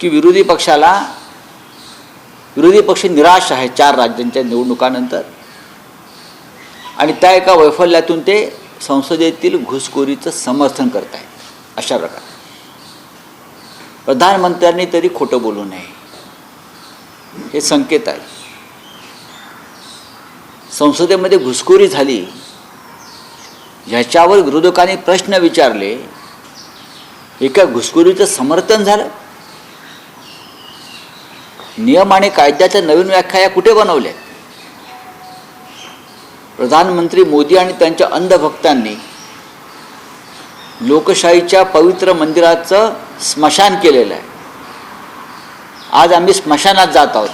की विरोधी पक्षाला विरोधी पक्ष निराश आहे चार राज्यांच्या निवडणुकानंतर. आणि त्या एका वैफल्यातून ते संसदेतील घुसखोरीचं समर्थन करत आहेत अशा प्रकारे. प्रधानमंत्र्यांनी तरी खोटं बोलू नये. हे संकेत आहे. संसदेमध्ये घुसखोरी झाली ह्याच्यावर विरोधकांनी प्रश्न विचारले एका घुसखोरीचं समर्थन झालं. नियम आणि कायद्याच्या नवीन व्याख्या या कुठे बनवल्या प्रधानमंत्री मोदी आणि त्यांच्या अंधभक्तांनी लोकशाहीच्या पवित्र मंदिराचं स्मशान केलेलं आहे. आज आम्ही स्मशानात जात आहोत.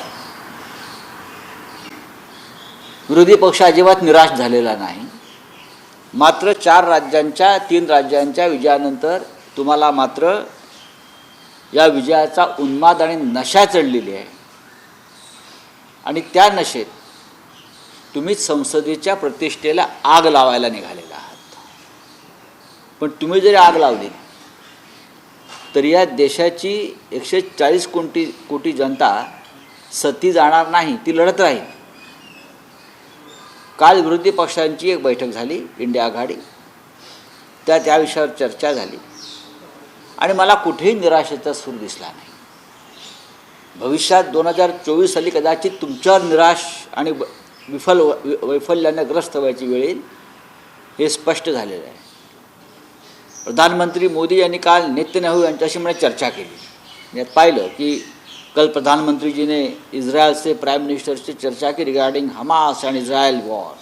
विरोधी पक्ष अजिबात निराश झालेला नाही. मात्र चार राज्यांच्या तीन राज्यांच्या विजयानंतर तुम्हाला मात्र या विजयाचा उन्माद आणि नशा चढलेली आहे. आणि त्या नशेत तुम्हीच संसदेच्या प्रतिष्ठेला आग लावायला निघालेला आहात. पण तुम्ही जरी आग लावली तर या देशाची एकशे चाळीस कोटी कोटी जनता सती जाणार नाही ती लढत राहील. काल विरोधी पक्षांची एक बैठक झाली इंडिया आघाडी. त्या त्या विषयावर चर्चा झाली. आणि मला कुठेही निराशेचा सूर दिसला नाही. भविष्यात दोन हजार चोवीस साली कदाचित तुमच्यावर निराश आणि विफल वि- वैफल्याने ग्रस्त व्हायची वेळ येईल हे स्पष्ट झालेलं आहे. प्रधानमंत्री मोदी यांनी काल नेतन्याहू यांच्याशी मला चर्चा केली. यात पाहिलं की कल प्रधानमंत्रीजीने इस्रायलचे ने मिनिस्टरशी प्राइम मिनिस्टर चर्चा की regarding Hamas and Israel war.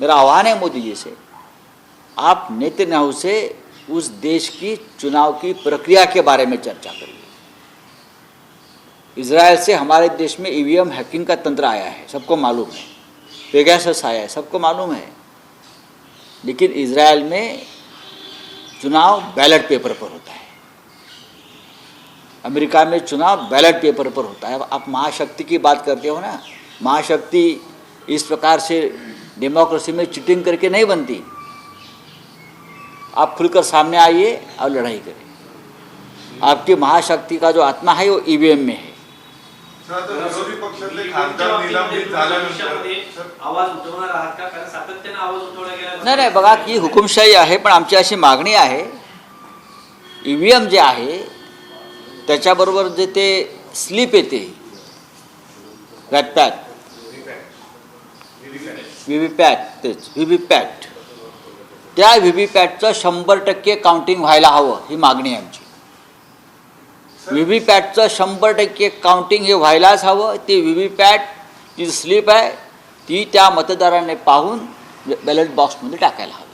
मेरा आह्वान है मोदी जी से आप नेतन्याहू से उस देश की चुनाव की प्रक्रिया के बारे में चर्चा करिए. इसराइल से हमारे देश में ईवीएम हैकिंग का तंत्र आया है, सबको मालूम है। पेगासस आया है, सबको मालूम है। लेकिन इसराइल में चुनाव बैलेट पेपर पर होता है। अमेरिका में चुनाव बैलेट पेपर पर होता है। आप महाशक्ति की बात करते हो ना, महाशक्ति इस प्रकार से डेमोक्रेसी में चिटिंग करके नहीं बनती। आप खुलकर सामने आइए और लड़ाई करें। आपकी महाशक्ति का जो आत्मा है, वो ईवीएम में है। विरोधी पक्षातले EVM खासदार च्या निलंबित बाबतीत झाल्यानंतर भविष्यामध्ये सर, आवाज उठवणार आहात का? कारण सातत्याने आवाज उठवला गेला नाही नाही बघा की हुकुमशाही आहे पण आमची अशी मागणी आहे. ई व्ही एम जे आहे त्याच्याबरोबर जे ते स्लिप येते वॅटपॅट व्ही व्ही पॅट तेच व्ही व्ही पॅट. त्या व्ही व्ही पॅटचं शंभर टक्के काउंटिंग व्हायला हवं ही मागणी आहे आमची. व्ही व्ही पॅटचं शंभर टक्के काउंटिंग हे व्हायलाच हवं. ती व्ही व्ही पॅट जी स्लिप आहे ती त्या मतदाराने पाहून बॅलेट बॉक्समध्ये टाकायला हवी.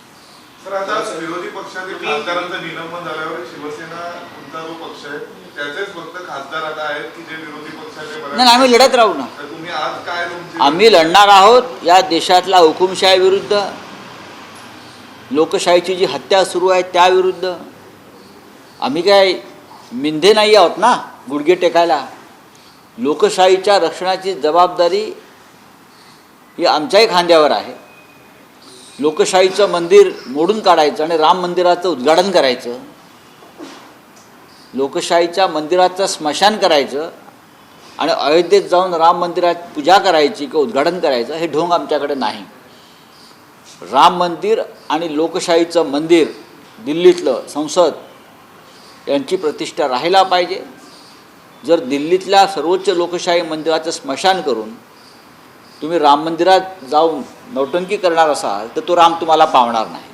सर आता विरोधी पक्षातील खासदारांचं निलंबन झाल्यावर शिवसेना तुमचा जो पक्ष आहे त्याचेच फक्त खासदार आता आहेत की जे विरोधी पक्षाचे नाही नाही, आम्ही लढत राहू ना. तर तुम्ही आज काय तुमची आम्ही लढणार आहोत या देशातला हुकुमशाही विरुद्ध लोकशाहीची जी हत्या सुरू आहे त्याविरुद्ध. आम्ही काय मिंधे नाही आहोत ना गुडघे टेकायला. लोकशाहीच्या रक्षणाची जबाबदारी ही आमच्याही खांद्यावर आहे. लोकशाहीचं मंदिर मोडून काढायचं आणि राम मंदिराचं उद्घाटन करायचं. लोकशाहीच्या मंदिराचं स्मशान करायचं आणि अयोध्येत जाऊन राम मंदिरात पूजा करायची किंवा उद्घाटन करायचं हे ढोंग आमच्याकडे नाही. राम मंदिर आणि लोकशाहीचं मंदिर दिल्लीतलं संसद यांची प्रतिष्ठा राहायला पाहिजे. जर दिल्लीतल्या सर्वोच्च लोकशाही मंदिराचं स्मशान करून तुम्ही राम मंदिरात जाऊन नौटंकी करणार असाल तर तो राम तुम्हाला पावणार नाही.